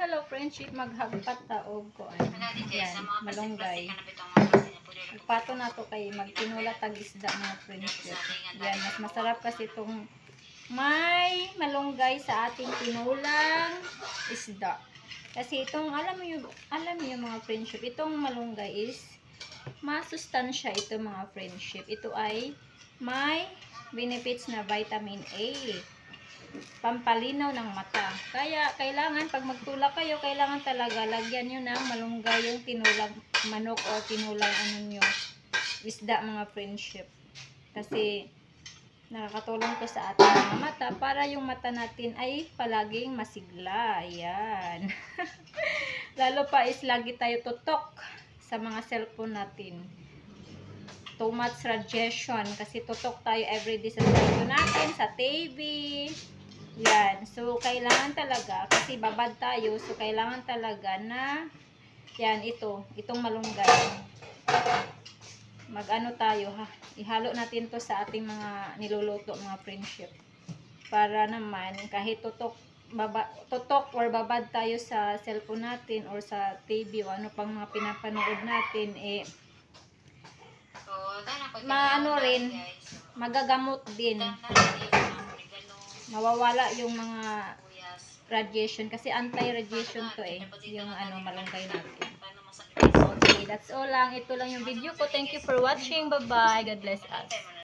hello friendship maghagpat ta og kuan. Yan, malunggay. Pato na to kay magtinula tag isda mga friendship. Yan, mas masarap kasi itong may malunggay sa ating tinulang isda. Kasi itong, alam mo yung, alam mo yung mga friendship, itong malunggay is masustansya ito mga friendship. Ito ay may benefits na vitamin A pampalinaw ng mata. Kaya, kailangan, pag magtulak kayo, kailangan talaga lagyan nyo ng malunggay yung tinulang manok o tinulang ano nyo, isda mga friendship. Kasi, nakakatulong to sa ating mga mata para yung mata natin ay palaging masigla. Ayan. Lalo pa is lagi tayo tutok sa mga cellphone natin. Too much radiation kasi tutok tayo everyday sa cellphone natin, sa TV. Yan. So, kailangan talaga, kasi babad tayo, so kailangan talaga na, yan, ito, itong malunggay. Mag-ano tayo, ha? Ihalo natin to sa ating mga niluluto, mga friendship. Para naman, kahit tutok, baba, tutok or babad tayo sa cellphone natin or sa TV o ano pang mga pinapanood natin, eh, Maano rin, magagamot din. Mawawala yung mga radiation kasi anti-radiation to eh. Yung ano malunggay natin. okay that's all lang. Ito lang yung video ko. Thank you for watching. Bye bye god bless us